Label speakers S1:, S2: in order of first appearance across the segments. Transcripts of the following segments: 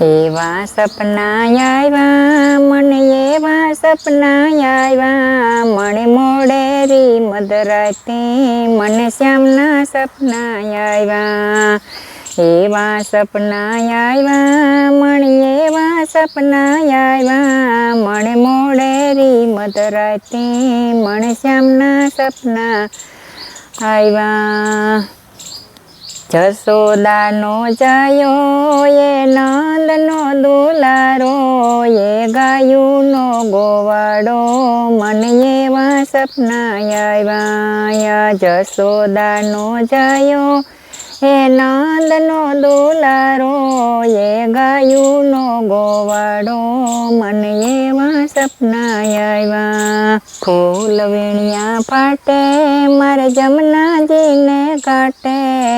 S1: એવા સપના આવ્યા મને એવા સપના આવ્યા મને મોડેરી મધરાતે મને શ્યામના સપના આવ્યા એવા સપના આવ્યા મને એવા સપના આવ્યા મને મોડેરી મધરાતે મને શ્યામના સપના આવ્યા જસોદાનો જયો એ નંદનો દુલારો એ ગાયુંનો ગોવાડો મને એવા સપના આવ્યા જસોદાનો જયો. એ નંદનો દુલારો એ ગાયુંનો ગોવાડો મને એવા સપના આવ્યા. ફૂલ વીણિયા પાટે, મારે જમનાજીને કાટે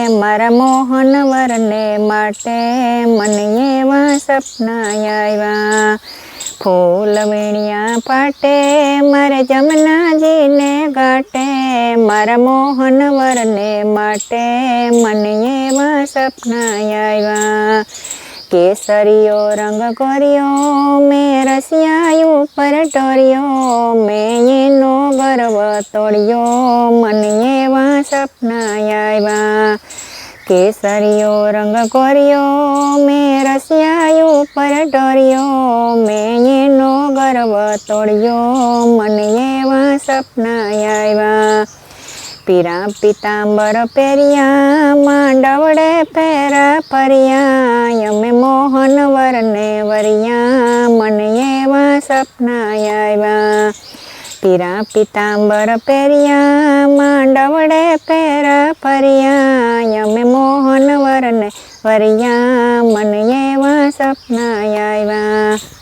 S1: મારા મોહન વરને માટે, મને એવા સપના આવ્યા ફૂલ વીણ્યા પાટે, મારે જમનાજીને ઘાટે, મારા મોહન વરને માટે, મને એવા સપના આવ્યા કેસરીયો રંગ કર્યો મેં રસિયા ઉપર ટોર્યો, મેં એનો ગર્વ તોડ્યો, મને એવા સપના આવ્યા કેસરીયો રંગ કર્યો મેં રસિયા ઉપર ટોર્યો, મેં એનો ગર્વ તોડ્યો, મને એવા સપના આવ્યા પીરા પિતાંબર પહેર્યા માંડવડે પેરા ફર્યા અમે મોહન વરને વરિયા, મને એવા સપના આવ્યા. પીરા પિતાંબર પહેર્યા માંડવડે પેરા ફર્યા અમે મોહન વરને વરિયા, મને એવા સપના આવ્યા.